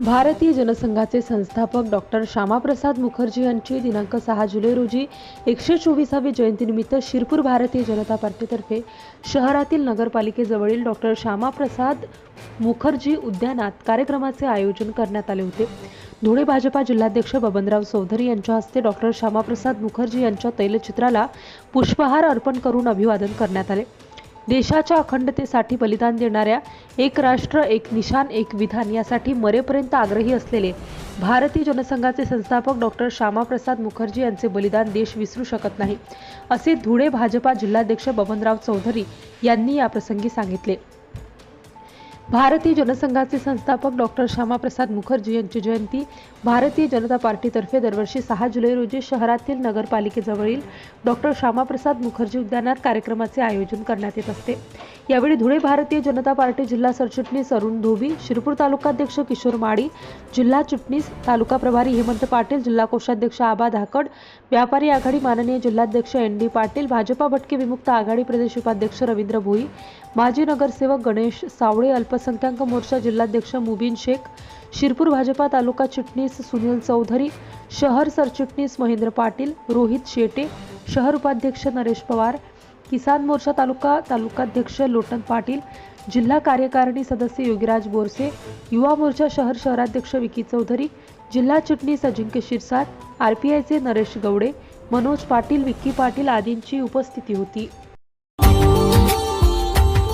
भारतीय जनसंघाचे संस्थापक डॉक्टर श्यामाप्रसाद मुखर्जी यांची दिनांक सहा जुलै रोजी एकशे चोवीसावी जयंतीनिमित्त शिरपूर भारतीय जनता पार्टीतर्फे शहरातील नगरपालिकेजवळील डॉक्टर श्यामाप्रसाद मुखर्जी उद्यानात कार्यक्रमाचे आयोजन करण्यात आले होते. धुळे भाजपा जिल्हाध्यक्ष बबनराव चौधरी यांच्या हस्ते डॉक्टर श्यामाप्रसाद मुखर्जी यांच्या तैलचित्राला पुष्पहार अर्पण करून अभिवादन करण्यात आले. देशाच्या अखंडतेसाठी बलिदान देणाऱ्या एक राष्ट्र एक निशान एक विधान यासाठी मरेपर्यंत आग्रही असलेले भारतीय जनसंघाचे संस्थापक डॉक्टर श्यामाप्रसाद मुखर्जी यांचे बलिदान देश विसरू शकत नाही असे धुळे भाजपा जिल्हाध्यक्ष बबनराव चौधरी यांनी याप्रसंगी सांगितले. भारतीय जनसंघाचे संस्थापक डॉक्टर श्यामाप्रसाद मुखर्जी यांची जयंती भारतीय जनता पार्टीतर्फे दरवर्षी सहा जुलै रोजी शहरातील नगरपालिकेजवळील डॉक्टर श्यामाप्रसाद मुखर्जी उद्यानात कार्यक्रमाचे आयोजन करण्यात येत असते. यावेळी धुळे भारतीय जनता पार्टी जिल्हा सरचिटणीस अरुण धोबी शिरपूर तालुकाध्यक्ष किशोर माडी जिल्हा चिटणीस तालुका प्रभारी हेमंत पाटील जिल्हा कोषाध्यक्ष आबा धाकड व्यापारी आघाडी माननीय जिल्हाध्यक्ष एन डी पाटील भाजपा भटके विमुक्त आघाडी प्रदेश उपाध्यक्ष रवींद्र भोई माजी नगरसेवक गणेश सावळे अल्पसंख्याक मोर्चा जिल्हाध्यक्ष मुबीन शेख शिरपूर भाजपा तालुका चिटणीस सुनील चौधरी शहर सरचिटणीस महेंद्र पाटील रोहित शेटे शहर उपाध्यक्ष नरेश पवार किसान मोर्चा तालुका तालुकाध्यक्ष लोटन पाटील जिल्हा कार्यकारिणी सदस्य योगीराज बोरसे युवा मोर्चा शहर शहराध्यक्ष विकी चौधरी जिल्हा चिटणीस अजिंक्य शिरसाट आर पी आयचे नरेश गवडे मनोज पाटील विक्की पाटील आदींची उपस्थिती होती.